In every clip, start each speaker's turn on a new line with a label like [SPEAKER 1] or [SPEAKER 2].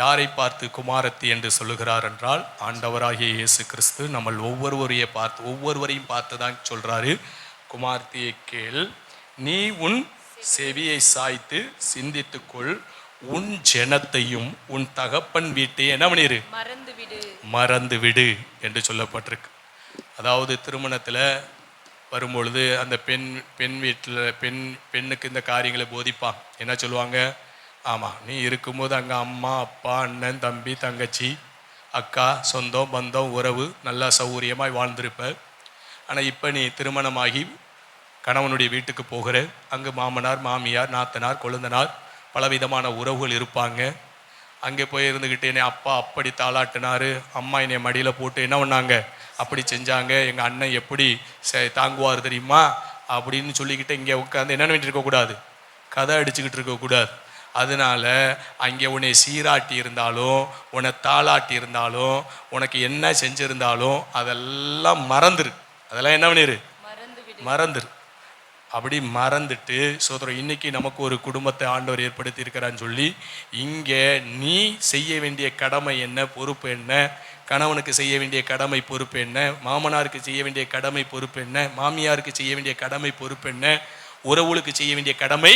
[SPEAKER 1] யாரை பார்த்து குமாரத்தி என்று சொல்லுகிறார் என்றால் ஆண்டவராகிய இயேசு கிறிஸ்து நம்ம ஒவ்வொருவரையும் பார்த்து ஒவ்வொருவரையும் பார்த்து தான் சொல்றாரு. குமார்த்தியை கேள் நீ உன் செவியை சாய்த்து சிந்தித்துக்கொள் உன் ஜனத்தையும் உன் தகப்பன் வீட்டையும் என்ன பண்ணிரு?
[SPEAKER 2] மறந்து விடு
[SPEAKER 1] மறந்து விடு என்று சொல்லப்பட்டிருக்கு. அதாவது திருமணத்தில் வரும்பொழுது அந்த பெண் பெண் வீட்டில் பெண் பெண்ணுக்கு இந்த காரியங்களை போதிப்பான் என்ன சொல்லுவாங்க? ஆமாம் நீ இருக்கும்போது அங்கே அம்மா அப்பா அண்ணன் தம்பி தங்கச்சி அக்கா சொந்தம் பந்தம் உறவு நல்லா சௌகரியமாய் வாழ்ந்திருப்ப. ஆனால் இப்போ நீ திருமணமாகி கணவனுடைய வீட்டுக்கு போகிற அங்கே மாமனார் மாமியார் நாத்தனார் கொழுந்தனார் பலவிதமான உறவுகள் இருப்பாங்க. அங்கே போய் இருந்துக்கிட்டு என்னை அப்பா அப்படி தாளாட்டினார் அம்மா என்னை மடியில் போட்டு என்ன பண்ணாங்க? அப்படி செஞ்சாங்க எங்கள் அண்ணன் எப்படி செ- தாங்குவார் தெரியுமா? அப்படின்னு சொல்லிக்கிட்டு இங்கே உட்காந்து என்ன பண்ணிட்டு இருக்கக்கூடாது கதை அடிச்சுக்கிட்டு இருக்கக்கூடாது. அதனால அங்கே உன்னை சீராட்டி இருந்தாலும் உன்னை தாளாட்டி இருந்தாலும் உனக்கு என்ன செஞ்சிருந்தாலும் அதெல்லாம் மறந்துரு. அதெல்லாம் என்ன பண்ணிரு? மறந்துரு. அப்படி மறந்துட்டு சோதரம் இன்னைக்கு நமக்கு ஒரு குடும்பத்தை ஆண்டவர் ஏற்படுத்தி இருக்கிறான்னு சொல்லி இங்கே நீ செய்ய வேண்டிய கடமை என்ன பொறுப்பு என்ன கணவனுக்கு செய்ய வேண்டிய கடமை பொறுப்பு என்ன மாமனாருக்கு செய்ய வேண்டிய கடமை பொறுப்பு என்ன மாமியாருக்கு செய்ய வேண்டிய கடமை பொறுப்பு என்ன உறவுகளுக்கு செய்ய வேண்டிய கடமை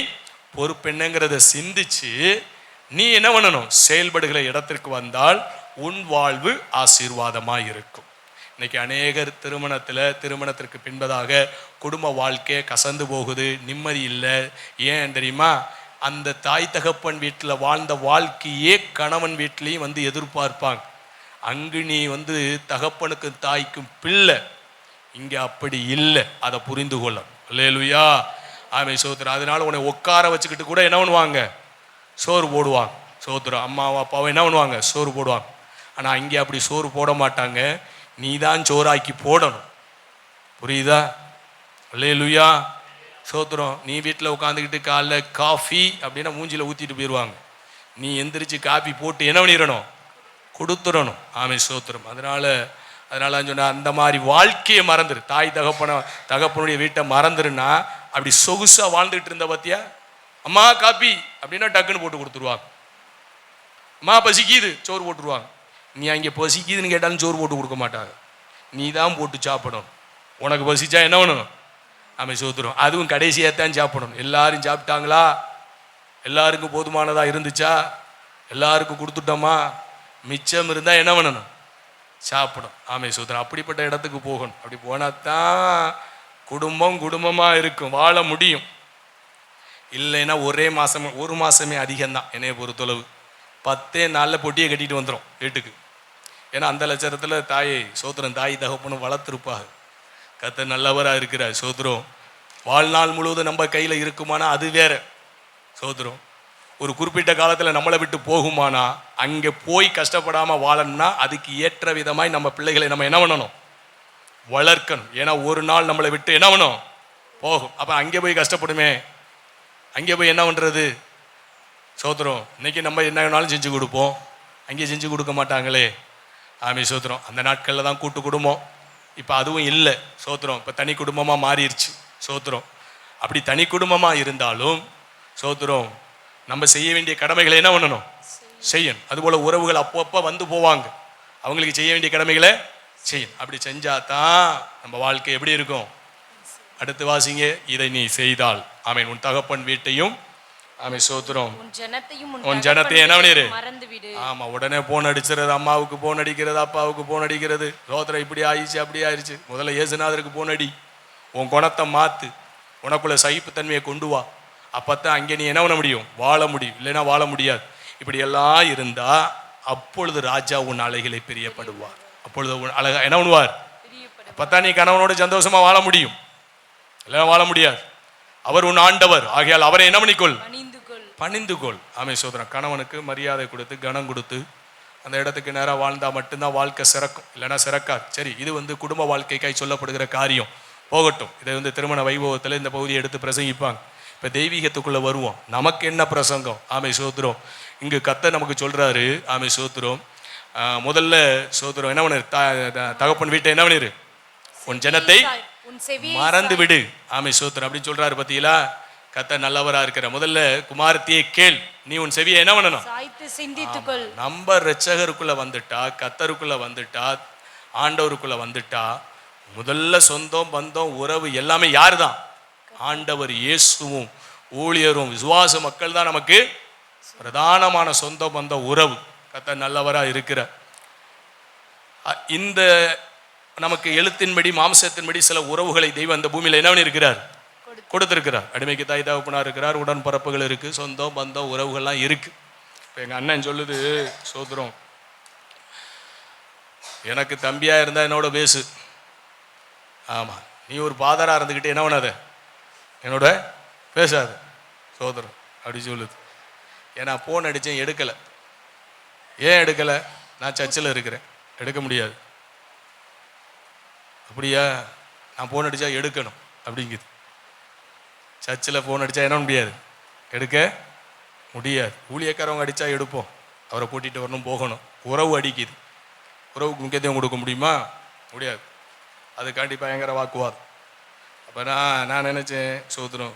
[SPEAKER 1] பொறுப்பு என்னங்கிறத சிந்திச்சு நீ என்ன பண்ணணும்? செயல்படுகிற இடத்திற்கு வந்தால் உன் வாழ்வு ஆசீர்வாதமாக இருக்கும் இன்னைக்கு அநேகர் திருமணத்தில் திருமணத்திற்கு பின்பதாக குடும்ப வாழ்க்கையே கசந்து போகுது நிம்மதி இல்லை. ஏன் தெரியுமா? அந்த தாய் தகப்பன் வீட்டில் வாழ்ந்த வாழ்க்கையே கணவன் வீட்டிலையும் வந்து எதிர்பார்ப்பாங்க. அங்கு நீ வந்து தகப்பனுக்கும் தாய்க்கும் பிள்ளை. இங்கே அப்படி இல்லை. அதை புரிந்து கொள்ளும் இல்லையா ஆமை சோத்திரம் அதனால உன்னை உட்கார வச்சுக்கிட்டு கூட என்ன பண்ணுவாங்க? சோறு போடுவாங்க. சோத்திரம் அம்மாவும் அப்பாவும் என்ன பண்ணுவாங்க? சோறு போடுவாங்க. ஆனால் இங்கே அப்படி சோறு போட மாட்டாங்க. நீ தான் சோறாக்கி போடணும். புரியுதா? அல்லேலுயா. சோத்துறோம் நீ வீட்டில் உட்காந்துக்கிட்டு காலைல காஃபி அப்படின்னா மூஞ்சியில் ஊற்றிட்டு போயிடுவாங்க. நீ எந்திரிச்சு காஃபி போட்டு என்ன பண்ணிடணும்? கொடுத்துடணும். ஆமை சோத்திரம் அதனால் அதனால சொன்னால் அந்த மாதிரி வாழ்க்கையை மறந்துரு. தாய் தகப்பன தகப்பனுடைய வீட்டை மறந்துருன்னா அப்படி சொகுசா வாழ்ந்துட்டு இருந்த பாத்தியா? அம்மா காப்பி அப்படின்னா டக்குன்னு போட்டு கொடுத்துருவாங்க. அம்மா பசிக்குது சோறு போட்டுருவாங்க. நீ அங்கே பசிக்குதுன்னு கேட்டாலும் சோறு போட்டு கொடுக்க மாட்டாங்க. நீ தான் போட்டு சாப்பிடணும். உனக்கு பசிச்சா என்ன பண்ணணும்? ஆமை சோத்துரும் அதுவும் கடைசியாக தான் சாப்பிடணும். எல்லாரும் சாப்பிட்டாங்களா? எல்லாருக்கும் போதுமானதாக இருந்துச்சா? எல்லாருக்கும் கொடுத்துட்டோமா? மிச்சம் இருந்தால் என்ன பண்ணணும்? சாப்பிடும் ஆமை சோதரன் அப்படிப்பட்ட இடத்துக்கு போகணும். அப்படி போனால் தான் குடும்பம் குடும்பமாக இருக்கும் வாழ முடியும். இல்லைன்னா ஒரே மாதம் ஒரு மாதமே அதிகம்தான் என்னைய பொறுத்தளவு. பத்தே நாளில் பொட்டியை கட்டிட்டு வந்துடும் வீட்டுக்கு. ஏன்னா அந்த லட்சத்தில் தாயை சோத்திரம் தாய் தகப்பனும் வளர்த்துருப்பாங்க. கத்த நல்லவராக இருக்கிறார் சோத்திரம். வாழ்நாள் முழுவதும் நம்ம கையில் இருக்குமானா அது வேற. சோத்திரம். ஒரு குறிப்பிட்ட காலத்தில் நம்மளை விட்டு போகுமானா அங்கே போய் கஷ்டப்படாமல் வாழணும்னா அதுக்கு ஏற்ற விதமாய் நம்ம பிள்ளைகளை நம்ம என்ன பண்ணணும்? வளர்க்கணும். ஏன்னா ஒரு நாள் நம்மளை விட்டு என்ன பண்ணணும் போகும். அப்போ அங்கே போய் கஷ்டப்படுமே. அங்கே போய் என்ன பண்ணுறது சோத்திரம். இன்னைக்கு நம்ம என்ன வேணாலும் செஞ்சு கொடுப்போம். அங்கே செஞ்சு கொடுக்க மாட்டாங்களே. ஆமே சோத்திரம். அந்த நாட்களில் தான் கூட்டு குடும்பம். இப்போ அதுவும் இல்லை. சோத்திரம். இப்போ தனி குடும்பமாக மாறிடுச்சு சோத்திரம். அப்படி தனி குடும்பமாக இருந்தாலும் சோத்திரம் நம்ம செய்ய வேண்டிய கடமைகளை என்ன பண்ணணும்? செய்யணும். அதுபோல் உறவுகள் அப்பப்போ வந்து போவாங்க. அவங்களுக்கு செய்ய வேண்டிய கடமைகளை செய்யணும் அப்படி செஞ்சா தான் நம்ம வாழ்க்கை எப்படி இருக்கும்? அடுத்து வாசிங்க இதை நீ செய்தால். ஆமென். உன் தகப்பன் வீட்டையும் ஆமென் சோத்திரம்
[SPEAKER 2] உன் ஜனத்தையும்
[SPEAKER 1] என்ன பண்ணிரு? ஆமா உடனே போன் அடிச்சிருது அம்மாவுக்கு போன் அடிக்கிறது அப்பாவுக்கு போன் அடிக்கிறது. சோத்திரம் இப்படி ஆயிடுச்சு அப்படி ஆயிடுச்சு. முதல்ல இயேசுநாதருக்கு போன் அடி. உன் குணத்தை மாத்து. உனக்குள்ள சகிப்புத்தன்மையை கொண்டு வா. அப்பத்தான் அங்கே நீ என்ன பண்ண முடியும்? வாழ முடியும். இல்லைன்னா வாழ முடியாது. இப்படி எல்லாம் இருந்தா அப்பொழுது ராஜா உன் அலைகளை பிரியப்படுவார். அப்பொழுது அழகா என்ன பண்ணுவார் அப்பத்தான் நீ கணவனோட சந்தோஷமா வாழ முடியும். இல்லைன்னா வாழ முடியாது. அவர் உன் ஆண்டவர். ஆகையால் அவரை என்ன பண்ணிக்கொள்?
[SPEAKER 2] பணிந்து கொள்
[SPEAKER 1] ஆமை சோதரன் கணவனுக்கு மரியாதை கொடுத்து கனம் கொடுத்து அந்த இடத்துக்கு நேராக வாழ்ந்தா மட்டும்தான் வாழ்க்கை சிறக்கும். இல்லைன்னா சிறக்காது. சரி இது வந்து குடும்ப வாழ்க்கைக்காய் சொல்லப்படுகிற காரியம். போகட்டும். இதை வந்து திருமண வைபவத்தில் இந்த பகுதியை எடுத்து பிரசங்கிப்பாங்க. இப்போ தெய்வீகத்துக்குள்ளே வருவோம். நமக்கு என்ன பிரசங்கம்? ஆமை சோத்திரம் இங்கு கத்த நமக்கு சொல்கிறாரு ஆமை சோத்திரம் முதல்ல சோத்திரம் என்ன பண்ணிரு? தகப்பன் வீட்டை என்ன பண்ணிரு? உன் ஜனத்தை மறந்து விடு. ஆமை சோத்திரம் அப்படின்னு சொல்றாரு பார்த்தீங்களா கத்த நல்லவரா இருக்கிற. முதல்ல குமாரத்தியே கேள். நீ உன் செவியை என்ன பண்ணணும்? நம்ம ரட்சகருக்குள்ள வந்துட்டா கத்தருக்குள்ள வந்துட்டா ஆண்டவருக்குள்ள வந்துட்டா முதல்ல சொந்தம் பந்தம் உறவு எல்லாமே யார் தான் ஆண்டவர் இயேசுவும் ஊழியரும் விசுவாச மக்கள் தான் நமக்கு பிரதானமான சொந்த பந்த உறவு. கத்த நல்லவரா இருக்கிறார் அ- இந்த நமக்கு எழுத்தின்படி மாம்சத்தின்படி சில உறவுகளை தெய்வம் அந்த பூமியில என்ன இருக்கிறார் கொடுத்திருக்கிறார். அடிமைக்கு தாய் தகப்பனா இருக்கிறார் உடன்பரப்புகள் இருக்கு சொந்தம் பந்தம் உறவுகள்லாம் இருக்கு. இப்போ எங்க அண்ணன் சொல்லுது சோதரம் எனக்கு தம்பியா இருந்தா என்னோட பேசு. ஆமா நீ ஒரு பாதரா இருந்துக்கிட்டு என்ன பண்ணாத? என்னோட பேசாத சோதரம் அப்படி சொல்லுது. ஏன்னா ஃபோன் அடித்தேன் எடுக்கலை. ஏன் எடுக்கலை? நான் சர்ச்சில் இருக்கிறேன். எடுக்க முடியாது. அப்படியா? நான் ஃபோன் அடித்தா எடுக்கணும். அப்படிங்குது. சர்ச்சில் ஃபோன் அடித்தா என்ன முடியாது? எடுக்க முடியாது. ஊழியக்காரவங்க அடித்தா எடுப்போம். அவரை கூட்டிகிட்டு வரணும் போகணும். உறவு அடிக்குது. உறவுக்கு முக்கியத்துவம் கொடுக்க முடியுமா? முடியாது. அதுக்காண்டி பயங்கர வாக்குவாதம். அப்போ நான் நான் நினச்சேன் சோதரம்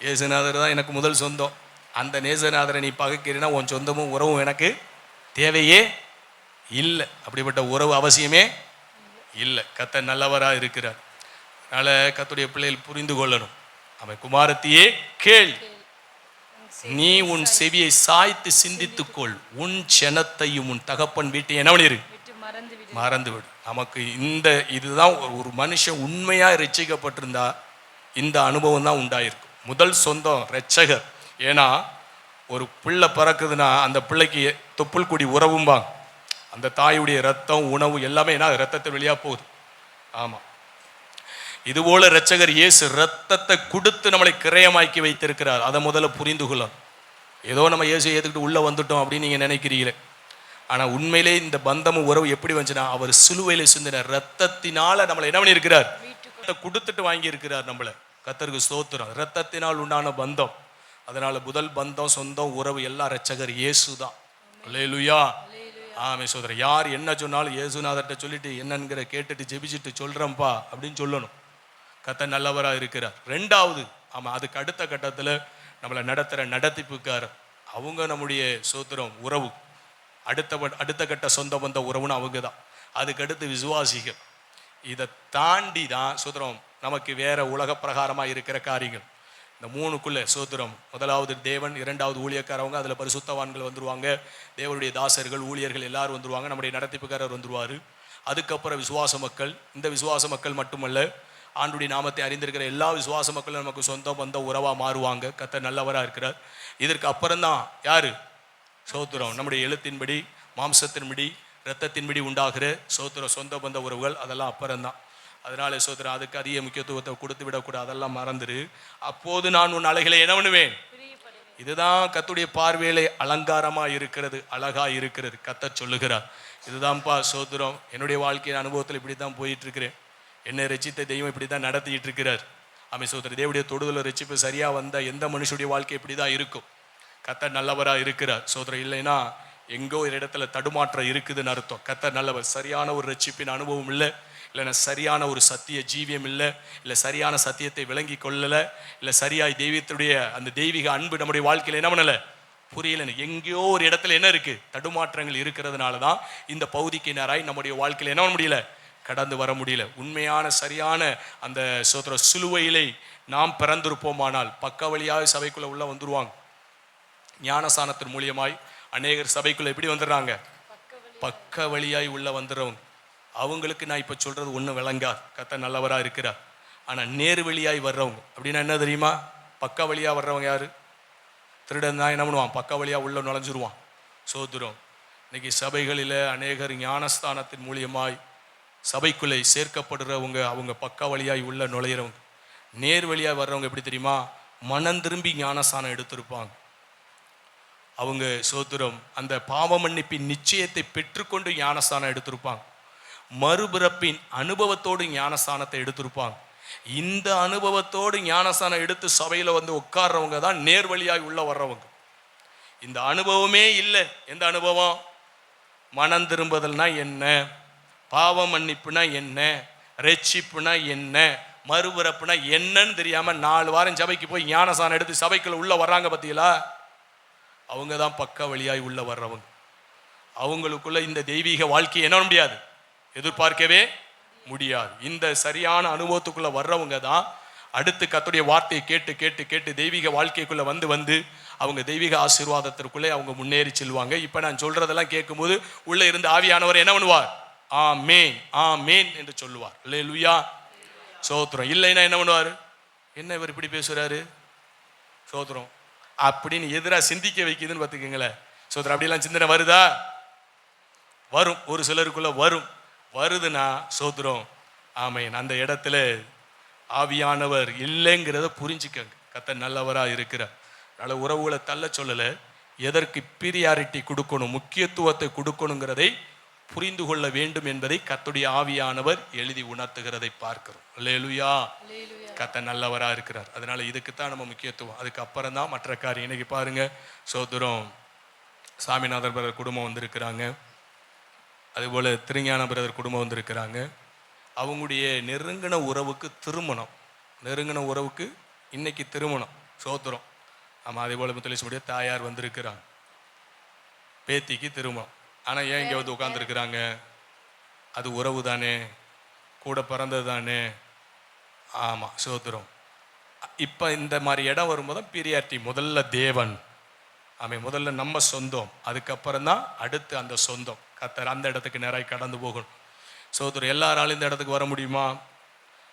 [SPEAKER 1] ஏசுநாதர் தான் எனக்கு முதல் சொந்தம். அந்த நேசநாதரை நீ பகைக்கிறீன்னா உன் சொந்தமும் உறவும் எனக்கு தேவையே இல்லை. அப்படிப்பட்ட உறவு அவசியமே இல்லை. கத்த நல்லவராக இருக்கிறார். அதனால் கத்துடைய பிள்ளைகள் புரிந்து கொள்ளணும். அவன் குமாரத்தையே கேள். நீ உன் செவியை சாய்த்து சிந்தித்துக்கொள். உன் செனத்தையும் உன் தகப்பன் வீட்டை என்ன பண்ணிரு?
[SPEAKER 2] மறந்துவிடு. மறந்து
[SPEAKER 1] நமக்கு இந்த இதுதான் ஒரு- மனுஷன் உண்மையா ரட்சிக்கப்பட்டிருந்தா இந்த அனுபவம் தான் உண்டாயிருக்கும். முதல் சொந்தம் ரட்சகர் ஏன்னா ஒரு பிள்ளை பிறக்குதுன்னா அந்த பிள்ளைக்கு தொப்புள் குடி உறவும்பாங்க. அந்த தாயுடைய ரத்தம் உணவு எல்லாமே என்ன ரத்தத்தை வெளியா போகுது. ஆமா. இதுபோல இரட்சகர் இயேசு ரத்தத்தை கொடுத்து நம்மளை கிரயமாக்கி வைத்திருக்கிறார். அதை முதல்ல புரிந்து கொள்ளணும் ஏதோ நம்ம இயேசு ஏத்துக்கிட்டு உள்ள வந்துட்டோம் அப்படின்னு நீங்க நினைக்கிறீங்களே. ஆனா உண்மையிலே இந்த பந்தமும் உறவு எப்படி வந்துச்சுன்னா அவர் சிலுவையில சிந்தின ரத்தத்தினால நம்மளை என்ன பண்ணியிருக்கிறார்? கொடுத்துட்டு வாங்கி இருக்கிறார் நம்மளை. கத்தருக்கு ஸ்தோத்திரம். ரத்தத்தினால் உண்டான பந்தம். அதனால முதல் பந்தம் சொந்தம் உறவு எல்லாம் ரச்சகர் இயேசு தான் அல்லேலூயா. ஆமே சோதரர் யார் என்ன சொன்னாலும் இயேசுநாதர்கிட்ட சொல்லிட்டு என்னங்கிற கேட்டுட்டு ஜெபிச்சுட்டு சொல்றேன்ப்பா அப்படின்னு சொல்லணும். கத்த நல்லவராக இருக்கிறார். ரெண்டாவது ஆமாம் அதுக்கு அடுத்த கட்டத்தில் நம்மளை நடத்துகிற நடத்திப்புக்கார் அவங்க நம்முடைய சோத்திரம் உறவு. அடுத்த அடுத்த கட்ட சொந்த பந்த உறவுன்னு அவங்க தான் அதுக்கடுத்து விசுவாசிகள். இதை தாண்டி தான் சுதரம் நமக்கு வேற உலக பிரகாரமாக இருக்கிற காரியங்கள். இந்த மூணுக்குள்ள சோத்திரம். முதலாவது தேவன் இரண்டாவது ஊழியக்காரவங்க அதில் பரிசுத்தவான்கள் வந்துருவாங்க. தேவனுடைய தாசர்கள் ஊழியர்கள் எல்லாரும் வந்துருவாங்க. நம்முடைய நடத்திப்புக்காரர் வந்துருவார். அதுக்கப்புறம் விசுவாச மக்கள். இந்த விசுவாச மக்கள் மட்டுமல்ல ஆண்டுடைய நாமத்தை அறிந்திருக்கிற எல்லா விசுவாச மக்களும் நமக்கு சொந்தம் வந்த உறவாக மாறுவாங்க. கத்த நல்லவராக இருக்கிறார். இதற்கு அப்புறம்தான் யார்? சோத்திரம். நம்முடைய எழுத்தின்படி மாம்சத்தின்படி இரத்தத்தின்படி உண்டாகிற சோத்திரம் சொந்த பந்த உறவுகள் அதெல்லாம் அப்புறம்தான். அதனால சோத்திரம் அதுக்கு அதிக முக்கியத்துவத்தை கொடுத்து விடக்கூடாது அதெல்லாம் மறந்துரு. அப்போது நான் உன் அலைகளை என்ன பண்ணுவேன்? இதுதான் கத்துடைய பார்வையிலே அலங்காரமா இருக்கிறது அழகா இருக்கிறது. கத்த சொல்லுகிறார் இதுதான்ப்பா சோத்திரம் என்னுடைய வாழ்க்கையின் அனுபவத்தில் இப்படி தான் போயிட்டு இருக்கிறேன் என்னை ரசித்த தெய்வம் இப்படி தான் நடத்திட்டு இருக்கிறார் ஆமை சோதரி தேவடைய தொடுதல ரட்சிப்பு சரியா வந்த எந்த மனுஷனுடைய வாழ்க்கை இப்படி தான் இருக்கும்? கத்தர் நல்லவரா இருக்கிறார். சோதரம் இல்லைன்னா எங்கோ ஒரு இடத்துல தடுமாற்றம் இருக்குதுன்னு அர்த்தம். கத்தர் நல்லவர் சரியான ஒரு ரட்சிப்பின் அனுபவம் இல்லை. இல்லைன்னா சரியான ஒரு சத்திய ஜீவியம் இல்லை இல்லை சரியான சத்தியத்தை விளங்கி கொள்ளலை இல்லை சரியாய் தெய்வத்துடைய அந்த தெய்வீக அன்பு நம்முடைய வாழ்க்கையில் என்ன பண்ணலை? புரியல எங்கேயோ ஒரு இடத்துல என்ன இருக்குது தடுமாற்றங்கள் இருக்கிறதுனால தான் இந்த பகுதிக்கு நேராய் நம்முடைய வாழ்க்கையில் என்ன பண்ண முடியல? கடந்து வர முடியல. உண்மையான சரியான அந்த சோத்திர சிலுவையிலே நாம் பிறந்திருப்போமானால் பக்க வழியாக சபைக்குள்ளே உள்ளே வந்துருவாங்க. ஞானசானத்தின் மூலியமாய் அநேகர் சபைக்குள்ளே எப்படி வந்துடுறாங்க? பக்க வழியாய் உள்ளே வந்துடுறவங்க அவங்களுக்கு நான் இப்போ சொல்கிறது ஒன்றும் விளங்காது கத்த நல்லவராக இருக்கிறார். ஆனால் நேர் வழியாய் வர்றவங்க அப்படின்னா என்ன தெரியுமா? பக்க வழியாக வர்றவங்க யார்? திருடன் தான் என்ன பண்ணுவான்? பக்க வழியாக உள்ளே நுழைஞ்சிருவான். சோதுரம். இன்னைக்கு சபைகளில் அநேகர் ஞானஸ்தானத்தின் மூலியமாய் சபைக்குள்ளே சேர்க்கப்படுறவங்க அவங்க பக்க வழியாய் உள்ளே நுழையிறவங்க. நேர் வழியாக வர்றவங்க எப்படி தெரியுமா? மனம் திரும்பி ஞானஸ்தானம் எடுத்திருப்பாங்க. அவங்க சோதுரம் அந்த பாவ மன்னிப்பின் நிச்சயத்தை பெற்றுக்கொண்டு ஞானஸ்தானம் எடுத்திருப்பாங்க. மறுபிறப்பின் அனுபவத்தோடு ஞானஸ்தானத்தை எடுத்திருப்பாங்க. இந்த அனுபவத்தோடு ஞானஸ்தானம் எடுத்து சபையில் வந்து உட்கார்றவங்க தான் நேர் வழியாய் உள்ளே வர்றவங்க. இந்த அனுபவமே இல்லை. எந்த அனுபவம்? மனம் திரும்புதல்னா என்ன? பாவ மன்னிப்புனா என்ன? ரட்சிப்புனா என்ன? மறுபிறப்புனா என்னன்னு தெரியாமல் நாலு வாரம் சபைக்கு போய் ஞானசானம் எடுத்து சபைக்குள்ள உள்ளே வர்றாங்க பார்த்தீங்களா அவங்க தான் பக்க வழியாய் உள்ளே வர்றவங்க. அவங்களுக்குள்ள இந்த தெய்வீக வாழ்க்கையை என்ன முடியாது. எதிர்பார்க்கவே முடியாது. இந்த சரியான அனுபவத்துக்குள்ளே வர்றவங்க தான் அடுத்து கத்துடைய வார்த்தையை கேட்டு கேட்டு கேட்டு தெய்வீக வாழ்க்கைக்குள்ளே வந்து வந்து அவங்க தெய்வீக ஆசீர்வாதத்திற்குள்ளே அவங்க முன்னேறி செல்வாங்க. இப்போ நான் சொல்கிறதெல்லாம் கேட்கும்போது உள்ளே இருந்து ஆவியானவர் என்ன பண்ணுவார்? ஆ மேன் ஆ மேன் என்று சொல்லுவார். இல்லை லுயா சோத்திரம். இல்லைன்னா என்ன பண்ணுவார்? என்ன இவர் இப்படி பேசுகிறாரு சோத்திரம். அப்படின்னு எதிராக சிந்திக்க வைக்குதுன்னு பார்த்துக்கங்களேன். சோத்திரம் அப்படிலாம் சிந்தனை வருதா? வரும். ஒரு சிலருக்குள்ளே வரும். வருதுன்னா சோத்திரம் ஆமேன். அந்த இடத்துல ஆவியானவர் இல்லைங்கிறத புரிஞ்சுக்கங்க. கத்த நல்லவரா இருக்கிறார். அதனால உறவுகளை தள்ள சொல்லலை. எதற்கு பீரியாரிட்டி கொடுக்கணும் முக்கியத்துவத்தை கொடுக்கணுங்கிறதை புரிந்து கொள்ள வேண்டும் என்பதை கத்துடைய ஆவியானவர் எழுதி உணர்த்துகிறதை பார்க்கிறோம். அல்லேலூயா. கத்த நல்லவரா இருக்கிறார். அதனால இதுக்குத்தான் நம்ம முக்கியத்துவம். அதுக்கு அப்புறம் தான் மற்ற காரியம். இன்னைக்கு பாருங்க சோதரம் சாமிநாதர் குடும்பம் வந்திருக்கிறாங்க. அதுபோல் திருஞான பிரதர் குடும்பம் வந்திருக்கிறாங்க. அவங்களுடைய நெருங்கின உறவுக்கு திருமணம். நெருங்கின உறவுக்கு இன்னைக்கு திருமணம் சோத்திரம். ஆமாம் அதே போல் முத்தலேசனுடைய தாயார் வந்திருக்கிறாங்க. பேத்திக்கு திருமணம். ஆனால் ஏன் இங்கே வந்து உட்காந்துருக்குறாங்க அது உறவு தானே? கூட பிறந்தது தானே? ஆமாம் சோத்திரம். இப்போ இந்த மாதிரி இடம் வரும்போது தான் முதல்ல தேவன். ஆமே முதல்ல நம்ம சொந்தம். அதுக்கப்புறம் தான் அடுத்து அந்த சொந்தம். கத்தர் அந்த இடத்துக்கு நேராக கடந்து போகணும். சோதர் எல்லாராலும் இந்த இடத்துக்கு வர முடியுமா?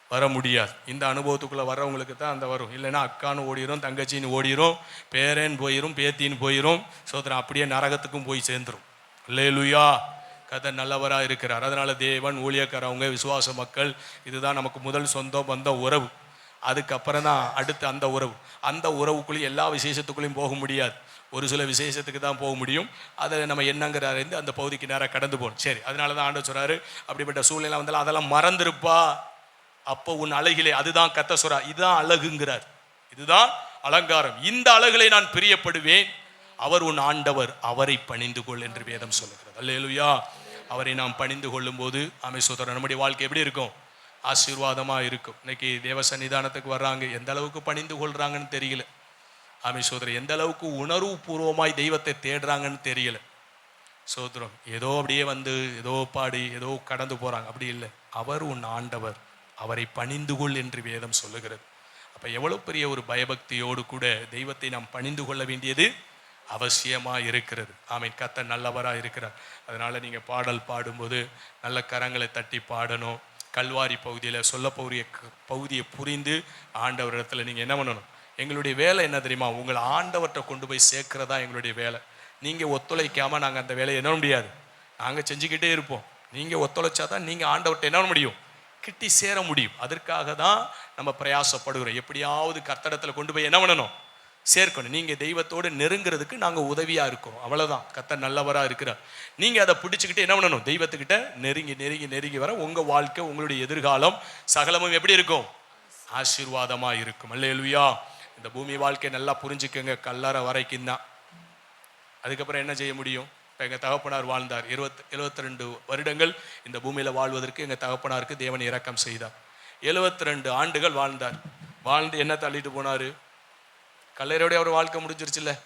[SPEAKER 1] வர முடியாது. இந்த அனுபவத்துக்குள்ளே வரவங்களுக்கு தான் அந்த வரும். இல்லைன்னா அக்கான்னு ஓடிரும் தங்கச்சின்னு ஓடிரும் பேரன் போயிரும் பேத்தின்னு போயிரும். சோதரன் அப்படியே நரகத்துக்கும் போய் சேர்ந்துரும். லேலுயா கதை நல்லவராக இருக்கிறார். அதனால் தேவன் ஊழியக்காரவங்க விசுவாச மக்கள் இதுதான் நமக்கு முதல் சொந்தம் வந்த உறவு. அதுக்கப்புறம் தான் அடுத்து அந்த உறவு. அந்த உறவுக்குள்ளேயும் எல்லா விசேஷத்துக்குள்ளேயும் போக முடியாது. ஒரு சில விசேஷத்துக்கு தான் போக முடியும். அதை நம்ம என்னங்கிற அறிந்து அந்த பகுதிக்கு நேராக கடந்து போகணும். சரி அதனால தான் ஆண்டு சொல்கிறாரு அப்படிப்பட்ட சூழ்நிலை வந்தாலும் அதெல்லாம் மறந்துருப்பா. அப்போ உன் அழகிலே அதுதான் கத்த சொல்றா. இதுதான் அழகுங்கிறார். இதுதான் அலங்காரம். இந்த அழகிலே நான் பிரியப்படுவேன். அவர் உன் ஆண்டவர் அவரை பணிந்து கொள் என்று வேதம் சொல்லுகிறது. அல்லேலுயா. அவரை நாம் பணிந்து கொள்ளும் போது ஆமை நம்முடைய வாழ்க்கை எப்படி இருக்கும்? ஆசீர்வாதமாக இருக்கும். இன்னைக்கு தேவ சன்னிதானத்துக்கு வர்றாங்க. எந்த அளவுக்கு பணிந்து கொள்றாங்கன்னு தெரியல. ஆமை சோதரர் எந்த அளவுக்கு உணர்வு பூர்வமாய் தெய்வத்தை தேடுறாங்கன்னு தெரியல. சோதரம் ஏதோ அப்படியே வந்து ஏதோ பாடி ஏதோ கடந்து போறாங்க. அப்படி இல்லை. அவர் உன் ஆண்டவர். அவரை பணிந்து கொள் என்று வேதம் சொல்லுகிறது. அப்ப எவ்வளவு பெரிய ஒரு பயபக்தியோடு கூட தெய்வத்தை நாம் பணிந்து கொள்ள வேண்டியது அவசியமா இருக்கிறது. ஆமீன். கத்த நல்லவராக இருக்கிறார். அதனால நீங்க பாடல் பாடும்போது நல்ல கரங்களை தட்டி பாடணும். கல்வாரி பகுதியில் சொல்ல போகிற பகுதியை புரிந்து ஆண்டவரிடத்துல நீங்க என்ன பண்ணணும்? எங்களுடைய வேலை என்ன தெரியுமா? உங்களை ஆண்டவர்கிட்ட கொண்டு போய் சேர்க்கிறதா எங்களுடைய வேலை. நீங்கள் ஒத்துழைக்காமல் நாங்கள் அந்த வேலையை என்ன முடியாது. நாங்கள் செஞ்சுக்கிட்டே இருப்போம். நீங்கள் ஒத்துழைச்சா தான் நீங்கள் ஆண்டவர்கிட்ட என்ன பண்ண முடியும். கிட்டி சேர முடியும். அதற்காக தான் நம்ம பிரயாசப்படுகிறோம். எப்படியாவது கத்தடத்தில் கொண்டு போய் என்ன பண்ணணும்? சேர்க்கணும். நீங்கள் தெய்வத்தோடு நெருங்கிறதுக்கு நாங்கள் உதவியாக இருக்கோம் அவ்வளோதான் கத்தர் நல்லவராக இருக்கிறார். நீங்கள் அதை பிடிச்சிக்கிட்டு என்ன பண்ணணும்? தெய்வத்துக்கிட்ட நெருங்கி நெருங்கி நெருங்கி வர உங்கள் வாழ்க்கை உங்களுடைய எதிர்காலம் சகலமும் எப்படி இருக்கும்? ஆசீர்வாதமாக இருக்கும். அல்லேலுயா. இந்த பூமி வாழ்க்கையை நல்லா புரிஞ்சுக்கங்க கல்லறை வரைக்கும் தான் அதுக்கப்புறம் என்ன செய்ய முடியும்? இப்போ எங்கள் தகப்பனார் வாழ்ந்தார். இருபத் எழுபத்தி ரெண்டு வருடங்கள் இந்த பூமியில் வாழ்வதற்கு எங்கள் தகப்பனாருக்கு தேவன் இறக்கம் செய்தார். எழுபத்தி ரெண்டு ஆண்டுகள் வாழ்ந்தார். வாழ்ந்து என்ன தள்ளிட்டு போனார்? கல்லறையோட அவர் வாழ்க்கை முடிஞ்சிருச்சுல்ல.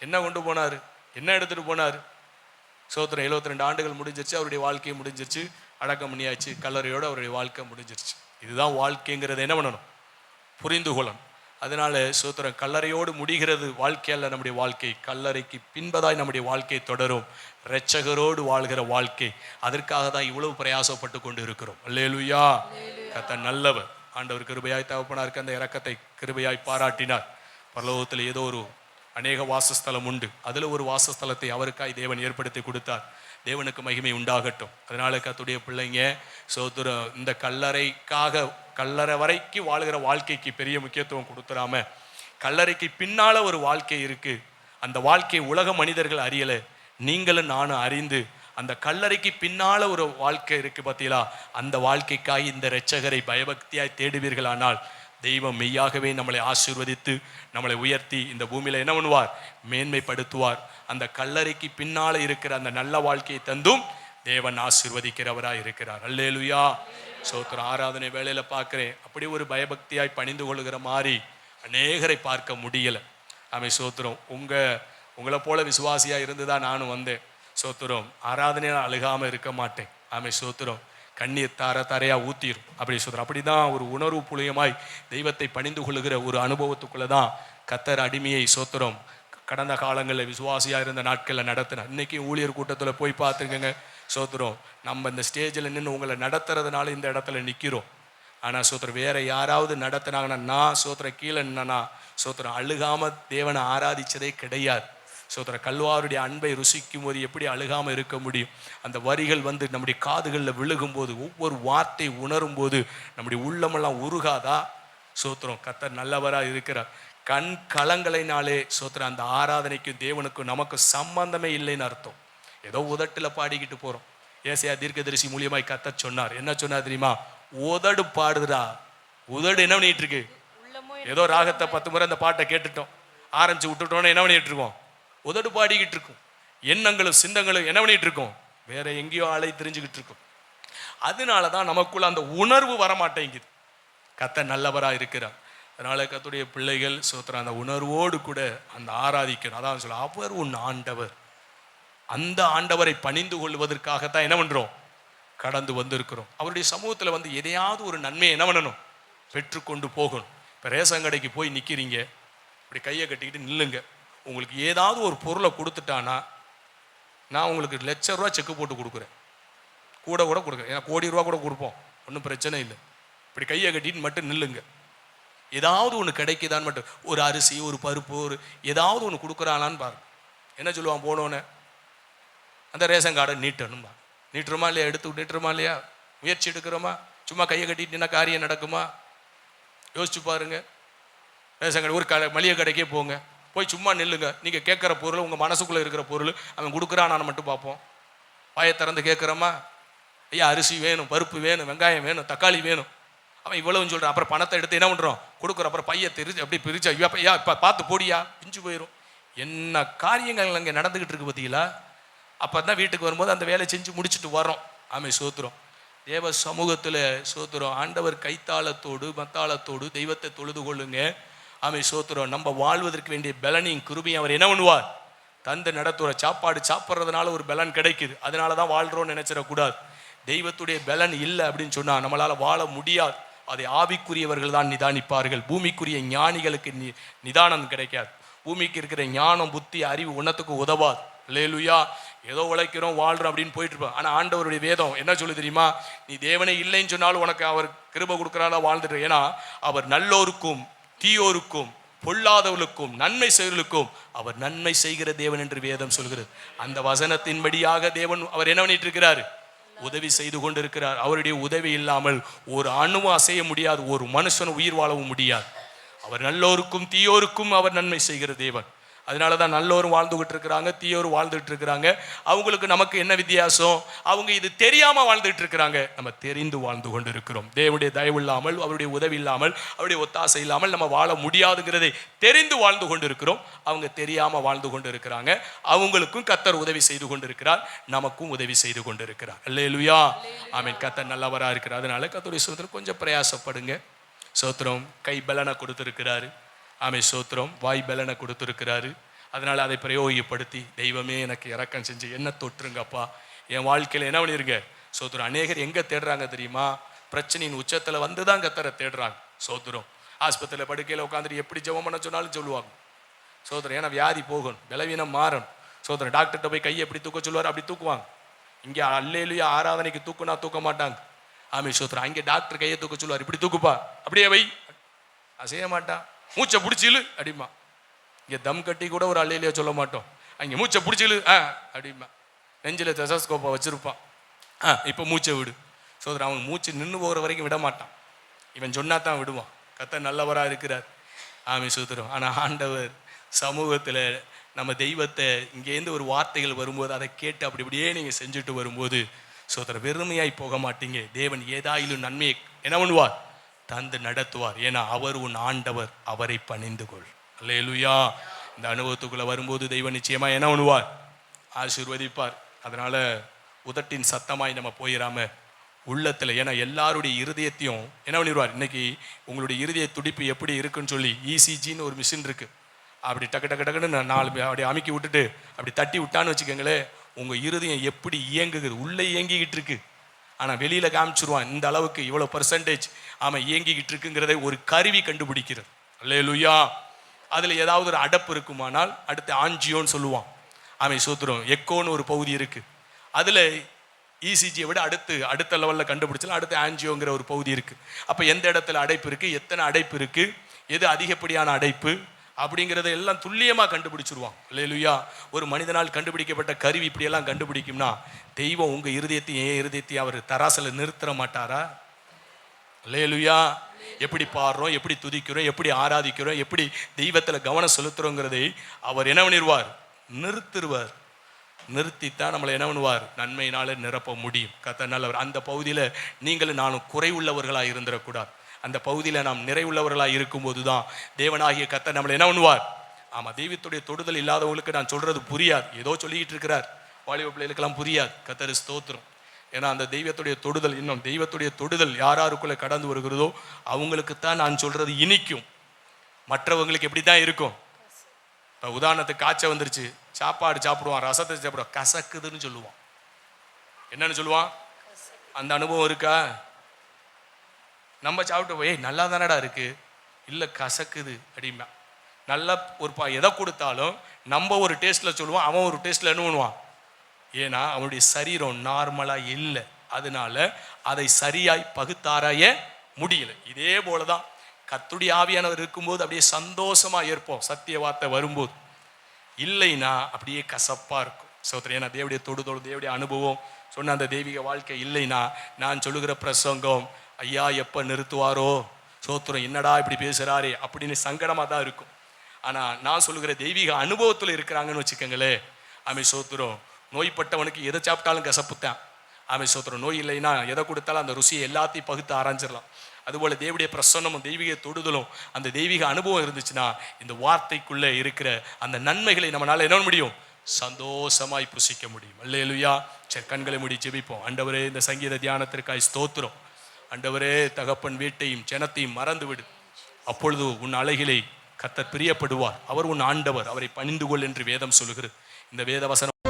[SPEAKER 1] என்ன கொண்டு போனார்? என்ன எடுத்துகிட்டு போனார்? சோத்திரம் எழுபத்தி ரெண்டு ஆண்டுகள் முடிஞ்சிருச்சு அவருடைய வாழ்க்கையை முடிஞ்சிருச்சு அடக்கம் பண்ணியாச்சு. கல்லறையோட அவருடைய வாழ்க்கை முடிஞ்சிருச்சு. இதுதான் வாழ்க்கைங்கிறத. என்ன பண்ணணும்? புரிந்து கொள்ளணும் அதனால சோத்திரம் கல்லறையோடு முடிகிறது வாழ்க்கையல்ல நம்முடைய வாழ்க்கை. கல்லறைக்கு பின்பதாய் நம்முடைய வாழ்க்கை தொடரும். இரட்சகரோடு வாழ்கிற வாழ்க்கை. அதற்காக தான் இவ்வளவு பிரயாசப்பட்டு கொண்டு இருக்கிறோம் அல்லேலுயா. கத்த நல்லவர். ஆண்டவர் கிருபையாய் தகப்பனாருக்கு அந்த இறக்கத்தை கிருபையாய் பாராட்டினார். பரலோகத்தில் ஏதோ ஒரு அநேக வாசஸ்தலம் உண்டு. அதில் ஒரு வாசஸ்தலத்தை அவருக்காய் தேவன் ஏற்படுத்தி கொடுத்தார். தேவனுக்கு மகிமை உண்டாகட்டும். அதனால கத்துடைய பிள்ளைங்க சோத்துர இந்த கல்லறைக்காக கல்லறை வரைக்கும் வாழ்கிற வாழ்க்கைக்கு பெரிய முக்கியத்துவம் கொடுத்துடாம கல்லறைக்கு பின்னால ஒரு வாழ்க்கை இருக்கு. அந்த வாழ்க்கை உலக மனிதர்கள் அறியலை. நீங்களும் நானும் அறிந்து அந்த கல்லறைக்கு பின்னால ஒரு வாழ்க்கை இருக்கு பார்த்தீங்களா அந்த வாழ்க்கைக்காய் இந்த இரட்சகரை பயபக்தியாய் தேடுவீர்களானால் தெய்வம் மெய்யாகவே நம்மளை ஆசீர்வதித்து நம்மளை உயர்த்தி இந்த பூமியில் என்ன பண்ணுவார்? மேன்மைப்படுத்துவார். அந்த கல்லறைக்கு பின்னால் இருக்கிற அந்த நல்ல வாழ்க்கையை தந்தும் தேவன் ஆசிர்வதிக்கிறவராக இருக்கிறார். அல்லேலுயா. சோத்திர ஆராதனை வேலையில் பார்க்குறேன். அப்படி ஒரு பயபக்தியாய் பணிந்து கொள்கிற மாதிரி அநேகரை பார்க்க முடியல. ஆமை சோத்திரம் உங்கள் உங்களை போல விசுவாசியா இருந்துதான் நானும் வந்தேன். சோத்திரம் ஆராதனையால் அழுகாமல் இருக்க மாட்டேன். ஆமை சோத்திரம் கண்ணீர் தார தரையாக ஊத்திரும். அப்படி சொல்கிறேன் அப்படி தான் ஒரு உணர்வு புளியமாய் தெய்வத்தை பணிந்து கொள்ளுகிற ஒரு அனுபவத்துக்குள்ளே தான் கத்தர் அடிமையை சோத்திரம் கடந்த காலங்களில் விசுவாசியாக இருந்த நாட்களில் நடத்தினேன் இன்னைக்கு ஊழியர் கூட்டத்தில் போய் பார்த்துருக்கங்க. சோத்துறோம் நம்ம இந்த ஸ்டேஜில் நின்று உங்களை நடத்துறதுனால இந்த இடத்துல நிற்கிறோம் ஆனால் சோத்திரம் வேறு யாராவது நடத்துனாங்கன்னா நான் சோத்திரம் கீழே நின்னா சோத்திரம் அழுகாமல் தேவனை ஆராதிச்சதே கிடையாது. சோத்திரம் கல்வாருடைய அன்பை ருசிக்கும் போது எப்படி அழுகாம இருக்க முடியும்? அந்த வரிகள் வந்து நம்முடைய காதுகளில் விழுகும்போது ஒவ்வொரு வார்த்தை உணரும் போது நம்முடைய உள்ளமெல்லாம் உருகாதா? சோத்திரம் கத்தர் நல்லவரா இருக்கிறார். கண் கலங்களைனாலே சோத்திரம் அந்த ஆராதனைக்கும் தேவனுக்கும் நமக்கு சம்பந்தமே இல்லைன்னு அர்த்தம். ஏதோ உதட்டுல பாடிக்கிட்டு போறோம். ஏசையா தீர்க்கதரிசி மூலியமாய் கத்தர் சொன்னார். என்ன சொன்னார் தெரியுமா? உதடு பாடுதுடா. உதடு என்ன பண்ணிட்டு இருக்கு? ஏதோ ராகத்தை பத்து முறை அந்த பாட்டை கேட்டுட்டோம். ஆரம்பிச்சு விட்டுட்டோன்னு என்ன பண்ணிட்டு இருக்கோம்? உதடு பாடிக்கிட்டு இருக்கும். எண்ணங்களும் சிந்தங்களும் என்ன பண்ணிட்டு இருக்கோம்? வேற எங்கேயோ ஆளை தெரிஞ்சுக்கிட்டு இருக்கும். அதனால தான் நமக்குள்ள அந்த உணர்வு வர மாட்டேங்குது கத்த நல்லவராக இருக்கிறார். அதனால கத்துடைய பிள்ளைகள் சோத்திர அந்த உணர்வோடு கூட அந்த ஆராதிக்கணும். அதான் சொல்ல அவர் உன் ஆண்டவர். அந்த ஆண்டவரை பணிந்து கொள்வதற்காகத்தான் என்ன பண்ணுறோம் கடந்து வந்திருக்கிறோம். அவருடைய சமூகத்தில் வந்து எதையாவது ஒரு நன்மையை என்ன பண்ணணும்? பெற்றுக்கொண்டு போகணும். இப்போ ரேஷன் கடைக்கு போய் நிற்கிறீங்க இப்படி கையை கட்டிக்கிட்டு நில்லுங்க. உங்களுக்கு ஏதாவது ஒரு பொருளை கொடுத்துட்டானா நான் உங்களுக்கு லட்ச ரூபா செக்கு போட்டு கொடுக்குறேன். கூட கூட கொடுக்குறேன். ஏன்னா கோடி ரூபா கூட கொடுப்போம். ஒன்றும் பிரச்சனை இல்லை. இப்படி கையை கட்டின்னு மட்டும் நில்லுங்க. ஏதாவது ஒன்று கிடைக்குதான்னு மட்டும் ஒரு அரிசி ஒரு பருப்பு ஒரு ஏதாவது ஒன்று கொடுக்குறானான்னு பாருங்க. என்ன சொல்லுவான்? போனோன்னே அந்த ரேஷன் கார்டை நீட்டணும்பா நீட்டுறோமா இல்லையா? எடுத்து நீட்டுறோமா இல்லையா? முயற்சி எடுக்கிறோமா? சும்மா கையை கட்டிட்டுனா காரியம் நடக்குமா? யோசிச்சு பாருங்க. ரேஷன் கடை ஒரு கடை மளிகை கடைக்கே போங்க. போய் சும்மா நில்லுங்க. நீங்கள் கேட்குற பொருள் உங்கள் மனசுக்குள்ளே இருக்கிற பொருள் அவன் கொடுக்குறானான்னு மட்டும் பார்ப்போம். வாயை திறந்து கேட்குறோமா? ஐயா அரிசி வேணும் பருப்பு வேணும் வெங்காயம் வேணும் தக்காளி வேணும். அவன் இவ்வளவுன்னு சொல்கிறான் அப்புறம் பணத்தை எடுத்து என்ன பண்ணுறோம் கொடுக்குறோம் அப்புறம் பையை தெரிஞ்சு அப்படி பிரிச்சா ஐயா ஐயா இப்போ பார்த்து போடியா? பிஞ்சு போயிடும் என்ன காரியங்கள் அங்கே நடந்துக்கிட்டு இருக்கு பார்த்தீங்களா? அப்போ தான் வீட்டுக்கு வரும்போது அந்த வேலையை செஞ்சு முடிச்சுட்டு வரோம் ஆமை சோத்துறோம். தேவ சமூகத்தில் சோத்துறோம். ஆண்டவர் கைத்தாளத்தோடு மத்தாளத்தோடு தெய்வத்தை தொழுது கொள்ளுங்க. ஆமை சோத்துறோம் நம்ம வாழ்வதற்கு வேண்டிய பலனையும் குருமையும் அவர் என்ன பண்ணுவார்? தந்து நடத்துகிற சாப்பாடு சாப்பிட்றதுனால ஒரு பலன் கிடைக்குது. அதனால தான் வாழ்கிறோம்னு நினச்சிடக்கூடாது. தெய்வத்துடைய பலன் இல்லை அப்படின்னு சொன்னால் நம்மளால் வாழ முடியாது. அதை ஆவிக்குரியவர்கள் தான் நிதானிப்பார்கள். பூமிக்குரிய ஞானிகளுக்கு நி நிதானம் கிடைக்காது. பூமிக்கு இருக்கிற ஞானம் புத்தி அறிவு உணத்துக்கு உதவாது. லேலுயா ஏதோ உழைக்கிறோம் வாழ்கிறோம் அப்படின்னு போயிட்டு இருப்போம் ஆனால் ஆண்டவருடைய வேதம் என்ன சொல்லு தெரியுமா? நீ தேவனே இல்லைன்னு சொன்னாலும் உனக்கு அவர் கிருப கொடுக்குறாரா வாழ்ந்துட்டு ஏன்னா அவர் நல்லோருக்கும் தீயோருக்கும் பொல்லாதவர்களுக்கும் நன்மை செய்வர்களுக்கும் அவர் நன்மை செய்கிற தேவன் என்று வேதம் சொல்கிறது. அந்த வசனத்தின்படியாக தேவன் அவர் என்ன பண்ணிட்டு இருக்கிறாரு உதவி செய்து கொண்டிருக்கிறார். அவருடைய உதவி இல்லாமல் ஒரு அணுவும் அசைய முடியாது ஒரு மனுஷன் உயிர் வாழவும் முடியாது. அவர் நல்லோருக்கும் தீயோருக்கும் அவர் நன்மை செய்கிற தேவன். அதனால தான் நல்லோரும் வாழ்ந்துகிட்டு இருக்கிறாங்க தீயோரும் வாழ்ந்துகிட்டு இருக்கிறாங்க. அவங்களுக்கு நமக்கு என்ன வித்தியாசம்? அவங்க இது தெரியாமல் வாழ்ந்துகிட்டு இருக்கிறாங்க. நம்ம தெரிந்து வாழ்ந்து கொண்டு இருக்கிறோம் தேவனுடைய தயவு இல்லாமல் அவருடைய உதவி இல்லாமல் அவருடைய ஒத்தாசை இல்லாமல் நம்ம வாழ முடியாதுங்கிறதை தெரிந்து வாழ்ந்து கொண்டு இருக்கிறோம் அவங்க தெரியாமல் வாழ்ந்து கொண்டு இருக்கிறாங்க அவங்களுக்கும் கத்தர் உதவி செய்து கொண்டு இருக்கிறார் நமக்கும் உதவி செய்து கொண்டு இருக்கிறார் அல்லேலுயா. ஆமீன். கத்தர் நல்லவராக இருக்கிறார். அதனால கத்தருடைய சோதரம் கொஞ்சம் பிரயாசப்படுங்க. சோத்திரம் கை பலனை கொடுத்துருக்கிறாரு. ஆமை சோத்திரம். வாய் பலனை கொடுத்துருக்கிறாரு. அதனால் அதை பிரயோகப்படுத்தி தெய்வமே எனக்கு இறக்கம் செஞ்சு என்ன தொற்றுங்கப்பா? என் வாழ்க்கையில் என்ன பண்ணிருங்க சோத்திரம் அநேகர் எங்கே தேடுறாங்க தெரியுமா? பிரச்சனையின் உச்சத்தில் வந்து தான் கத்தரை தேடுறாங்க. சோத்திரம் ஆஸ்பத்திரியில் படுக்கையில் உட்காந்துட்டு எப்படி ஜெபம் பண்ண சொன்னாலும் சொல்லுவாங்க. சோதரன் ஏன்னா வியாதி போகணும் பலவீனம் மாறணும். சோதரன் டாக்டர்கிட்ட போய் கையை எப்படி தூக்க சொல்லுவார் அப்படி தூக்குவாங்க. இங்கே அல்லையிலேயே ஆராதனைக்கு தூக்குனா தூக்க மாட்டாங்க. ஆமே சோதரன் அங்கே டாக்டர் கையை தூக்க சொல்லுவார் இப்படி தூக்குப்பா அப்படியே வை. அசைய மாட்டான். மூச்சை பிடிச்சிலு அப்படிமா இங்கே தம் கட்டி கூட ஒரு அள்ளையிலேயே சொல்ல மாட்டோம். அங்கே மூச்சை பிடிச்சிலு ஆ அப்படிமா நெஞ்சில் தெசஸ்கோப்பை வச்சுருப்பான். ஆ இப்போ மூச்சை விடு. சோதரன் அவன் மூச்சு நின்று போகிற வரைக்கும் விட மாட்டான். இவன் சொன்னா தான் விடுவான். கத்த நல்லவராக இருக்கிறார். ஆமி சூத்திரம் ஆனால் ஆண்டவர் சமூகத்தில் நம்ம தெய்வத்தை இங்கேருந்து ஒரு வார்த்தைகள் வரும்போது அதை கேட்டு அப்படி இப்படியே நீங்கள் செஞ்சுட்டு வரும்போது சோதர வெறுமையாய் போக மாட்டீங்க. தேவன் ஏதாயிலும் நன்மையை என்ன பண்ணுவார்? தந்து நடத்துவார். ஏன்னா அவர் உன் ஆண்டவர் அவரை பணிந்து கொள் அல்லேலூயா. இந்த அனுபவத்துக்குள்ளே வரும்போது தெய்வம் நிச்சயமாக என்ன பண்ணுவார் ஆசிர்வதிப்பார். அதனால் உதட்டின் சத்தமாய் நம்ம போயிடாம உள்ளத்தில் ஏன்னா எல்லாருடைய இருதயத்தையும் என்ன பண்ணிடுவார் இன்னைக்கு உங்களுடைய இருதய துடிப்பு எப்படி இருக்குன்னு சொல்லி இசிஜின்னு ஒரு மிஷின் இருக்குது அப்படி டக்கு டக்கு டக்குன்னு நாலு அப்படி அமுக்கி விட்டுட்டு அப்படி தட்டி விட்டான்னு வச்சுக்கோங்களேன் உங்கள் இருதயம் எப்படி இயங்குகிறது? உள்ளே இயங்கிக்கிட்டு இருக்குது ஆனால் வெளியில் காமிச்சிருவான் இந்த அளவுக்கு இவ்வளோ பர்சன்டேஜ் அவன் இயங்கிக்கிட்டு இருக்குங்கிறதை ஒரு கருவி கண்டுபிடிக்கிறது. அல்லேலூயா. அதில் ஏதாவது ஒரு அடப்பு இருக்குமானால் அடுத்து ஆஞ்சியோன்னு சொல்லுவான். ஆமை சூத்திரம் எக்கோன்னு ஒரு பகுதி இருக்குது அதில் இசிஜியை விட அடுத்து அடுத்த லெவலில் கண்டுபிடிச்சலாம் அடுத்து ஆஞ்சியோங்கிற ஒரு பகுதி இருக்குது அப்போ எந்த இடத்துல அடைப்பு இருக்குது எத்தனை அடைப்பு இருக்குது எது அதிகப்படியான அடைப்பு? அப்படிங்கிறத எல்லாம் துல்லியமாக கண்டுபிடிச்சிருவான். இல்லையா ஒரு மனிதனால் கண்டுபிடிக்கப்பட்ட கருவி இப்படியெல்லாம் கண்டுபிடிக்கும்னா தெய்வம் உங்கள் இருதயத்தையும் ஏன் இருதயத்தையும் அவர் தராசில் நிறுத்த மாட்டாரா? லேலுயா எப்படி பாடுறோம் எப்படி துதிக்கிறோம் எப்படி ஆராதிக்கிறோம் எப்படி தெய்வத்தில் கவனம் செலுத்துறோங்கிறதை அவர் என்ன பண்ணிடுவார் நிறுத்திடுவார் நிறுத்தித்தான் நம்மளை என்ன பண்ணுவார்? நன்மையினால நிரப்ப முடியும். கத்த நல்லவர் அந்த பகுதியில் நீங்களும் நானும் குறைவுள்ளவர்களாக இருந்துடக்கூடாது. அந்த பகுதியில் நாம் நிறைவுள்ளவர்களாக இருக்கும்போது தான் தேவனாகிய கத்தை நம்மளை என்ன பண்ணுவார்? ஆமாம் தெய்வத்துடைய தொடுதல் இல்லாதவங்களுக்கு நான் சொல்கிறது புரியாது. ஏதோ சொல்லிக்கிட்டு இருக்கிறார். வாலிப பிள்ளைகளுக்கெல்லாம் புரியாது. கத்தரு ஸ்தோத்திரம். ஏன்னா அந்த தெய்வத்துடைய தொடுதல் இன்னும் தெய்வத்துடைய தொடுதல் யார் கடந்து வருகிறதோ அவங்களுக்கு தான் நான் சொல்கிறது இனிக்கும். மற்றவங்களுக்கு எப்படி தான் இருக்கும்? இப்போ உதாரணத்துக்கு காய்ச்சல் வந்துருச்சு. சாப்பாடு சாப்பிடுவான் ரசத்தை சாப்பிடுவான். கசக்குதுன்னு சொல்லுவான். என்னன்னு சொல்லுவான்? அந்த அனுபவம் இருக்கா? நம்ம சாப்பிட்டு போய் நல்லா தானடா இருக்கு? இல்லை கசக்குது அப்படிமா நல்லா ஒரு பா எதை கொடுத்தாலும் நம்ம ஒரு டேஸ்ட்டில் சொல்லுவான் அவன் ஒரு டேஸ்ட்டில் என்ன பண்ணுவான்? ஏன்னா அவனுடைய சரீரம் நார்மலாக இல்லை. அதனால அதை சரியாய் பகுத்தாராய முடியல. இதே போல தான் கத்துடைய ஆவியானவர் இருக்கும்போது அப்படியே சந்தோஷமா இருப்போம் சத்திய வார்த்தை வரும்போது. இல்லைன்னா அப்படியே கசப்பா இருக்கும். சோத்திரம் ஏன்னா தேவடைய தொடுதோடு தேவடைய அனுபவம் சொன்ன அந்த தெய்வீக வாழ்க்கை இல்லைன்னா நான் சொல்லுகிற பிரசங்கம் ஐயா எப்போ நிறுத்துவாரோ? சோத்திரம் என்னடா இப்படி பேசுகிறாரே அப்படின்னு சங்கடமாக தான் இருக்கும். ஆனால் நான் சொல்லுகிற தெய்வீக அனுபவத்தில் இருக்கிறாங்கன்னு வச்சுக்கோங்களே ஆமை சோத்திரம் நோய்பட்டவனுக்கு எதை சாப்பிட்டாலும் கசப்புத்தான். ஆமை சோத்திரம் நோய் இல்லைன்னா எதை கொடுத்தாலும் அந்த ருசியை எல்லாத்தையும் பகுத்து ஆராய்ஞ்சிடலாம். அதுபோல் தேவடைய பிரசன்னமும் தெய்வீக தொடுதலும் அந்த தெய்வீக அனுபவம் இருந்துச்சுன்னா இந்த வார்த்தைக்குள்ளே இருக்கிற அந்த நன்மைகளை நம்மளால் என்ன முடியும்? சந்தோஷமாய் புசிக்க முடியும். அல்லேலுயா. சரி கண்களை முடி ஜெபிப்போம். அண்டவரே இந்த சங்கீத தியானத்திற்காய் ஸ்தோத்திரம். அண்டவரே தகப்பன் வீட்டையும் ஜனத்தையும் மறந்துவிடு. அப்பொழுது உன் அழகிலே கத்தர் பிரியப்படுவார். அவர் உன் ஆண்டவர். அவரை பணிந்து கொள் என்று வேதம் சொல்லுகிறது. இந்த வேத வசனம்